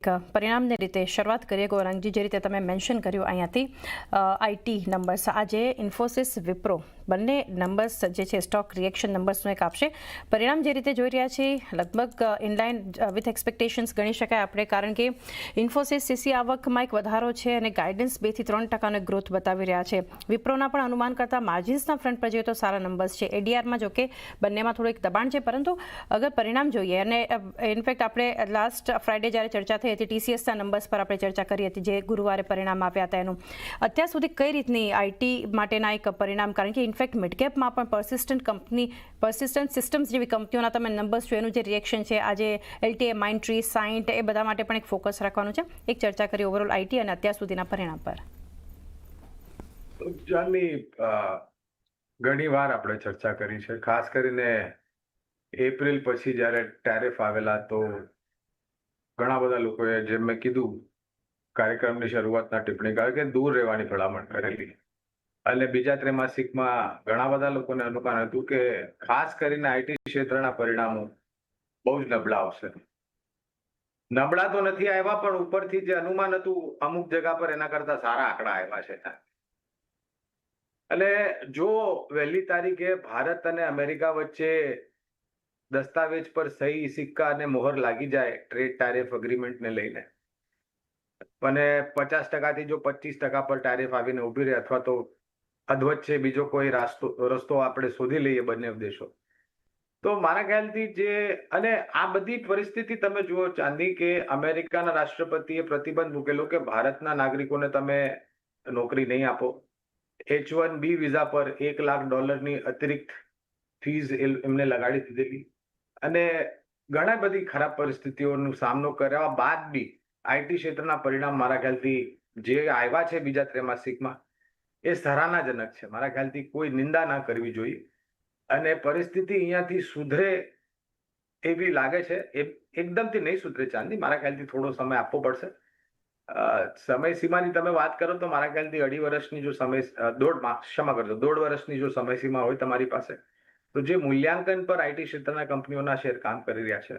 પરિણામની રીતે શરૂઆત કરીએ. ગૌરાંગજી, જે રીતે તમે મેન્શન કર્યું અહીંયાથી આઈટી નંબર્સ આજે ઇન્ફોસિસ વિપ્રો બંને નંબર્સ જે છે સ્ટોક રિએક્શન નંબર્સનું એક આપશે. પરિણામ જે રીતે જોઈ રહ્યા છીએ, લગભગ ઇનલાઇન વિથ એક્સપેક્ટેશન્સ ગણી શકાય આપણે, કારણ કે ઇન્ફોસિસ સીસી આવકમાં એક વધારો છે અને ગાઈડન્સ બેથી ત્રણ ટકાનો ગ્રોથ બતાવી રહ્યા છે. વિપ્રોના પણ અનુમાન કરતાં માર્જિન્સના ફ્રન્ટ પર જોઈએ તો સારા નંબર્સ છે. એડીઆરમાં જો કે બંનેમાં થોડું એક દબાણ છે, પરંતુ અગર પરિણામ જોઈએ અને ઇનફેક્ટ આપણે લાસ્ટ ફ્રાઇડે જ્યારે ચર્ચા થઈ હતી. ટીસીએસના નંબર્સ પર આપણે ચર્ચા કરી હતી જે ગુરુવારે પરિણામ આપ્યા હતા એનું. અત્યાર સુધી કઈ રીતની આઈટી માટેના એક પરિણામ? કારણ કે ઇનફેક્ટ મિડકેપમાં પણ પરસિસ્ટન્ટ કંપની પરસિસ્ટન્ટ સિસ્ટમ્સ જેવી કંપનીઓના તમે નંબર્સ જો એનું જે રિએક્શન છે, આજે એલટીએ માઇન્ડ ટ્રી સાઇન્ટ એ બધા માટે પણ એક ફોકસ રાખવાનું છે. એક ચર્ચા કરી ઓવરઓલ આઈટી અને અત્યાર સુધીના પરિણામ પર. જાનની ઘણી વાર આપણે ચર્ચા કરી છે. ખાસ કરીને એપ્રિલ પછી જ્યારે ટેરિફ આવેલા તો ઘણા બધા લોકોએ જેમ મેં કીધું, કાર્યક્રમની શરૂઆતના ટિપ્પણી કે દૂર રહેવાની ભલામણ કરેલી. અને બીજા ત્રિમાસિકમાં ઘણા બધા લોકોને અનુમાન હતું કે ખાસ કરીને આઈટી ક્ષેત્રના પરિણામો બહુ જ નબળા આવશે નબળા તો નથી આવ્યા, પણ ઉપરથી જે અનુમાન હતું, અમુક જગા પર એના કરતા સારા આંકડા આવ્યા છે. એટલે જો વહેલી તારીખે ભારત અને અમેરિકા વચ્ચે દસ્તાવેજ પર સહી, સિક્કા અને મોહર લાગી જાય ટ્રેડ ટારેફ અગ્રીમેન્ટને લઈને. અને પચાસ ટકાથી જો પચીસ ટકા પર ટારેફ આવીને ઊભી રહે અથવા તો અધવચ્ચે બીજો કોઈ રાસ્તો, રસ્તો આપણે શોધી લઈએ બંને દેશો. તો મારા ખ્યાલથી જે, અને આ બધી પરિસ્થિતિ તમે જુઓ ચાંદી કે અમેરિકાના રાષ્ટ્રપતિએ પ્રતિબંધ મૂકેલો કે ભારતના નાગરિકોને તમે નોકરી નહીં આપો. એચ વન બી વિઝા પર એક લાખ ડોલરની અતિરિક્ત ફીઝ એમને લગાડી દીધેલી. અને ઘણા બધી ખરાબ પરિસ્થિતિઓનો સામનો કર્યા. બાદ બી આઈટી ક્ષેત્રના પરિણામ મારા ખ્યાલથી જે આવ્યા છે બીજા ત્રૈમાસિકમાં, એ સરાહનાજનક છે. મારા ખ્યાલથી કોઈ નિંદા ના કરવી જોઈએ. અને પરિસ્થિતિ અહીંયાથી સુધરે એવી લાગે છે. એ એકદમથી નહીં સુધરે ચાંદી. મારા ખ્યાલથી થોડો સમય આપવો પડશે. સમય સીમાની તમે વાત કરો તો મારા ખ્યાલથી અઢી વર્ષની જો સમય દોઢ ક્ષમા કરજો. દોઢ વર્ષની જો સમય સીમા હોય તમારી પાસે તો જે મૂલ્યાંકન પર આઈટી ક્ષેત્રના કંપનીઓના શેર કામ કરી રહ્યા છે,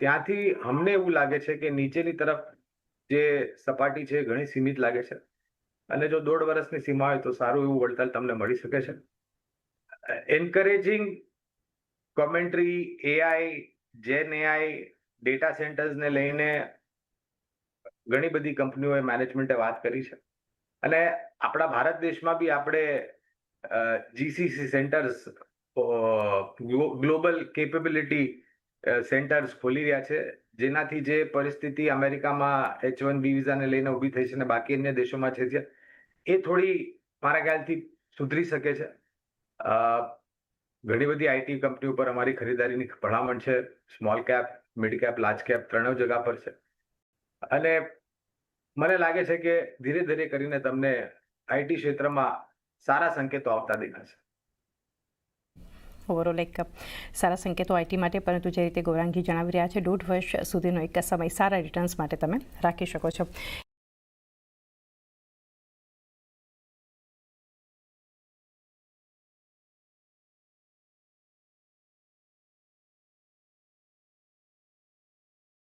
ત્યાંથી અમને એવું લાગે છે કે નીચેની તરફ જે સપાટી છે ઘણી સીમિત લાગે છે. અને જો દોઢ વર્ષની સીમા હોય તો સારું એવું વળતર તમને મળી શકે છે. Encouraging commentary AI gen AI data સેન્ટર્સને લઈને ઘણી બધી કંપનીઓએ મેનેજમેન્ટે વાત કરી છે. અને આપણા ભારત દેશમાં બી આપણે GCC centres global capability centres ખોલી રહ્યા છે. જેનાથી જે પરિસ્થિતિ અમેરિકામાં એચ વન બી વિઝાને લઈને ઊભી થઈ છે અને બાકી અન્ય દેશોમાં છે એ થોડી મારા ખ્યાલથી સુધરી શકે છે. ઘણી બધી આઈટી કંપનીઓ પર અમારી ખરીદારીની ભલામણ છે. Small cap, mid cap, large cap ત્રણેય જગા પર છે. અને મને લાગે છે કે ધીરે ધીરે કરીને તમને આઈટી ક્ષેત્રમાં સારા સંકેતો આવતા દેખાશે. ઓવરઓલ એક સારા સંકેતો આઈટી માટે, પરંતુ જે રીતે ગૌરાંગી જણાવી રહ્યા છે, દોઢ વર્ષ સુધીનો એક સમય સારા રિટર્ન્સ માટે તમે રાખી શકો છો.